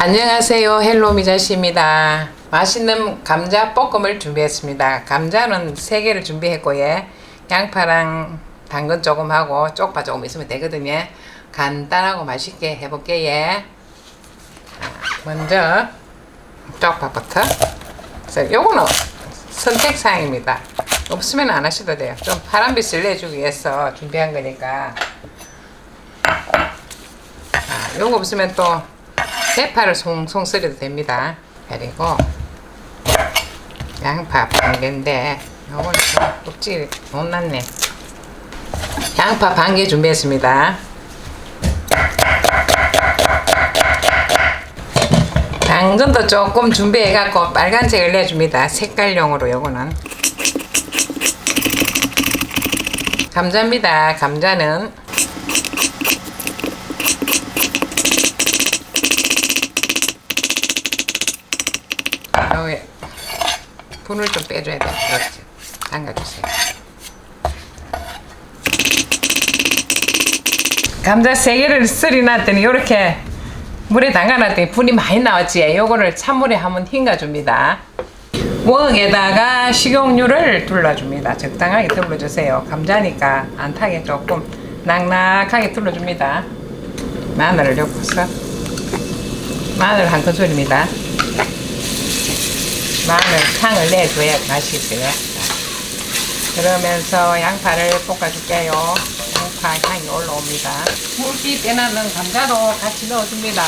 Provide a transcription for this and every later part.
안녕하세요. 헬로 미자씨입니다. 맛있는 감자 볶음을 준비했습니다. 감자는 3개를 준비했고, 예. 양파랑 당근 조금 하고 쪽파 조금 있으면 되거든요. 간단하고 맛있게 해볼게요. 예. 자, 먼저 쪽파부터. 요거는 선택사항입니다. 없으면 안 하셔도 돼요. 좀 파란빛을 내주기 위해서 준비한 거니까. 자, 요거 없으면 또 대파를 송송 썰어도 됩니다. 그리고 양파 반 개인데 요거는 좀 껍질이 못 났네. 양파 반 개 준비했습니다. 당근도 조금 준비해갖고 빨간색을 내줍니다. 색깔용으로 요거는. 감자입니다. 감자는 여기 분을 좀 빼줘야 돼. 그렇지. 담가주세요. 감자 세 개를 썰이 놨더니 이렇게 물에 담가놨더니 분이 많이 나왔지. 요거를 찬물에 한번 헹궈줍니다. 웍에다가 식용유를 둘러줍니다. 적당하게 둘러주세요. 감자니까 안 타게 조금 낙낙하게 둘러줍니다. 마늘을 넣고서 마늘 한 큰술입니다. 마늘 향을 내줘야 맛이 있어요. 그러면서 양파를 볶아줄게요. 양파 향이 올라옵니다. 물기 빼나는 감자도 같이 넣어줍니다.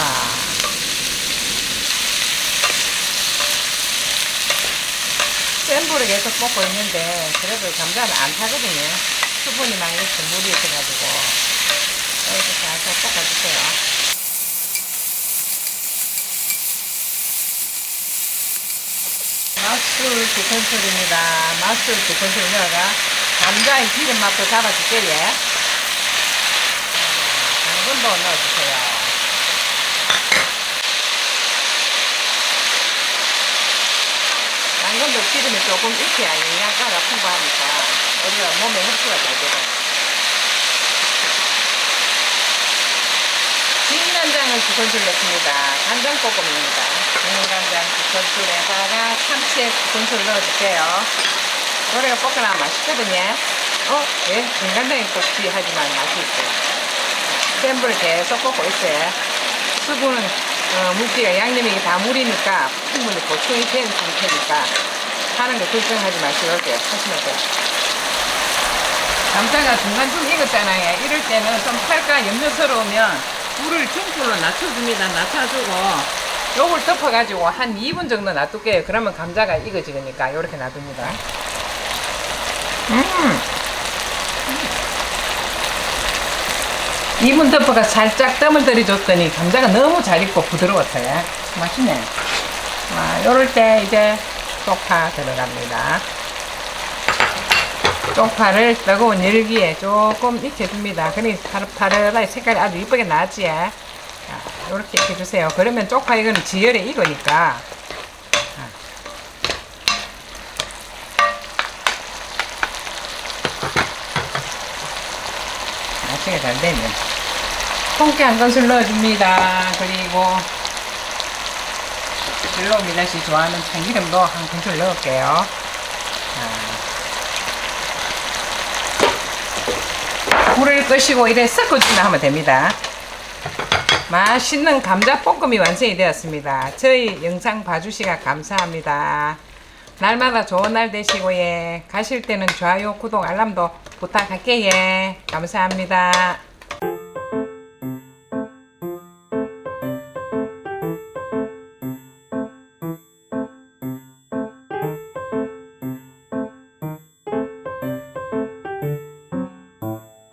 센 불에 계속 볶고 있는데 그래도 감자는 안 타거든요. 수분이 많이 있어 물이 있어가지고 이렇게 살짝 볶아주세요. 맛 술 두 큰술입니다. 맛술 두 큰술 넣어가 감자의 기름 맛도 잡아줄게요. 예. 당근도 넣어주세요. 당근도 기름이 조금 익혀야 영양가가 풍부하니까 우리가 몸에 흡수가 잘. 진 간장을 두 큰술 넣습니다. 간장볶음입니다. 진간장 두 큰술에다가 참치액 두 큰술 넣어줄게요. 노래가 볶아나면 맛있거든요. 어? 예? 진간장이 꼭 귀하지만 맛이 있어요. 센불 계속 볶고 있어요. 수분은 어, 물기가 양념이 다 물이니까 충분히 보충이 된 상태니까 하는 거 걱정하지 마시고 이렇게 하시면 돼요. 감자가 중간중 익었잖아요. 이럴 때는 좀 팔까 염려스러우면 불을 중불로 낮춰줍니다. 낮춰주고 요걸 덮어가지고 한 2분 정도 놔둘게요. 그러면 감자가 익어지니까 이렇게 놔둡니다. 음. 2분 덮어가 살짝 뜸을 들이줬더니 감자가 너무 잘 익고 부드러웠어요. 맛있네. 아, 요럴 때 이제 쪽파 들어갑니다. 쪽파를 뜨거운 열기에 조금 익혀줍니다. 그러니 파릇파릇하게 색깔이 아주 이쁘게 나지. 자, 요렇게 익혀주세요. 그러면 쪽파 이거는 지열에 익으니까. 나중에 잘 되면. 통깨 한 큰술 넣어줍니다. 그리고 별로 미나씨 좋아하는 참기름도 한 큰술 넣을게요. 자. 불을 끄시고 이래 섞어주기만 하면 됩니다. 맛있는 감자 볶음이 완성이 되었습니다. 저희 영상 봐주시가 감사합니다. 날마다 좋은 날 되시고 예. 가실 때는 좋아요, 구독, 알람도 부탁할게요. 예. 감사합니다.